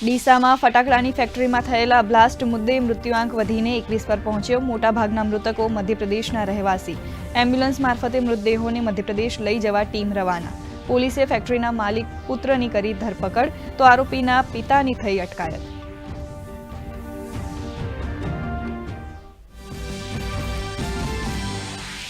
ડીસામાં ફટાકડાની ફેક્ટરીમાં થયેલા બ્લાસ્ટ મુદ્દે મૃત્યુઆંક વધીને એકવીસ પર પહોંચ્યો. મોટાભાગના મૃતકો મધ્યપ્રદેશના રહેવાસી. એમ્બ્યુલન્સ મારફતે મૃતદેહોને મધ્યપ્રદેશ લઈ જવા ટીમ રવાના. પોલીસે ફેક્ટરીના માલિક પુત્રની કરી ધરપકડ, તો આરોપીના પિતાની થઈ અટકાયત.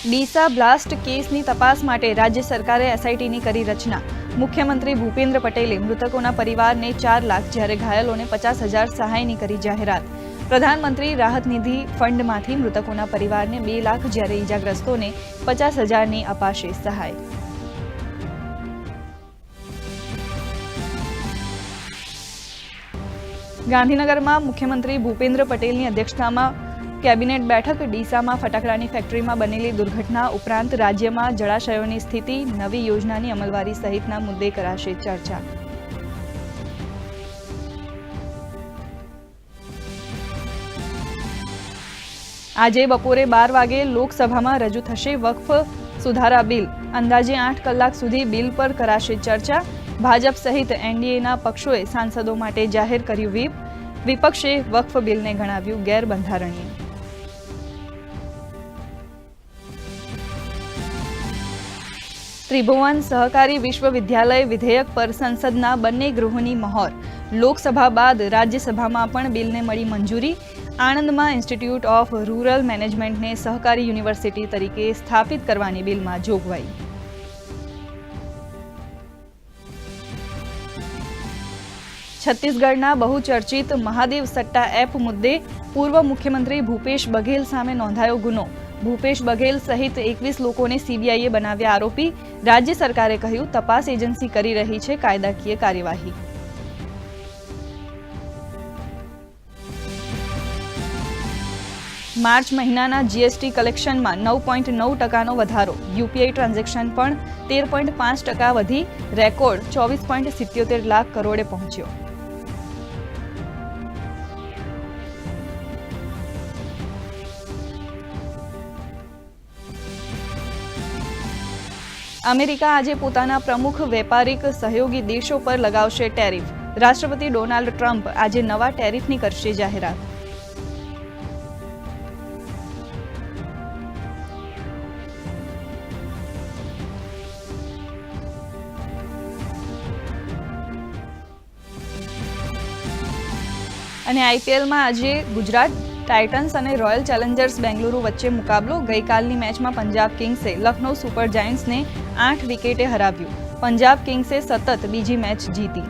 ડીસા બ્લાસ્ટ કેસની તપાસ માટે રાજ્ય સરકારે એસઆઈટીની કરી રચના. મુખ્યમંત્રી ભૂપેન્દ્ર પટેલે મૃતકોના પરિવારને ચાર લાખ જ્યારે ઘાયલોને પચાસ હજાર સહાયની કરી જાહેરાત. પ્રધાનમંત્રી રાહત નિધિ ફંડમાંથી મૃતકોના પરિવારને બે લાખ જ્યારે ઈજાગ્રસ્તોને પચાસ હજારની અપાશે સહાય. ગાંધીનગરમાં મુખ્યમંત્રી ભૂપેન્દ્ર પટેલની અધ્યક્ષતામાં કેબિનેટ બેઠક ડીસામાં ફટાકડાની ફેક્ટરીમાં બનેલી દુર્ઘટના ઉપરાંત રાજ્યમાં જળાશયોની સ્થિતિ, નવી યોજનાની અમલવારી સહિતના મુદ્દે કરાશે ચર્ચા. આજે બપોરે બાર વાગે લોકસભામાં રજૂ થશે વકફ સુધારા બિલ. અંદાજે આઠ કલાક સુધી બિલ પર કરાશે ચર્ચા. ભાજપ સહિત એનડીએના પક્ષોએ સાંસદો માટે જાહેર કર્યું વ્હીપ. વિપક્ષે વકફ બિલને ગણાવ્યું ગેરબંધારણીય. ત્રિભુવન સહકારી વિશ્વવિદ્યાલય વિધેયક પર સંસદના બંને ગૃહોની મહોર. લોકસભા બાદ રાજ્યસભામાં પણ બિલને મળી મંજૂરી. આણંદમાં ઇન્સ્ટિટ્યૂટ ઓફ રૂરલ મેનેજમેન્ટને સહકારી યુનિવર્સિટી તરીકે સ્થાપિત કરવાની બિલમાં જોગવાઈ. છત્તીસગઢના બહુચર્ચિત મહાદેવ સટ્ટા એપ મુદ્દે પૂર્વ મુખ્યમંત્રી ભૂપેશ બઘેલ સામે નોંધાયો ગુનો. ભૂપેશ બઘેલ સહિત એકવીસ લોકોને સીબીઆઈએ બનાવ્યા આરોપી. રાજ્ય સરકારે કહ્યું, તપાસ એજન્સી કરી રહી છે કાયદાકીય કાર્યવાહી. માર્ચ મહિનાના જીએસટી કલેક્શનમાં નવ પોઈન્ટ નવ ટકાનો વધારો. યુપીઆઈ ટ્રાન્ઝેક્શન પણ તેર પોઈન્ટ પાંચ ટકા વધી. રેકોર્ડ ચોવીસ પોઈન્ટ સિત્યોતેર લાખ કરોડે પહોંચ્યો. અમેરિકા આજે પોતાના પ્રમુખ વેપારિક સહયોગી દેશો પર લગાવશે ટેરિફ. રાષ્ટ્રપતિ ડોનાલ્ડ ટ્રમ્પ આજે નવા ટેરિફની કરશે જાહેરાત. અને આઈપીએલમાં આજે ગુજરાત ટાઇટન્સ અને રોયલ ચેલેન્જર્સ બેંગલુરુ વચ્ચે મુકાબલો ગઈકાલની મેચમાં પંજાબ કિંગ્સે લખનૌ સુપર જાયન્ટ્સને આઠ વિકેટે હરાવ્યું. પંજાબ કિંગ્સે સતત બીજી મેચ જીતી.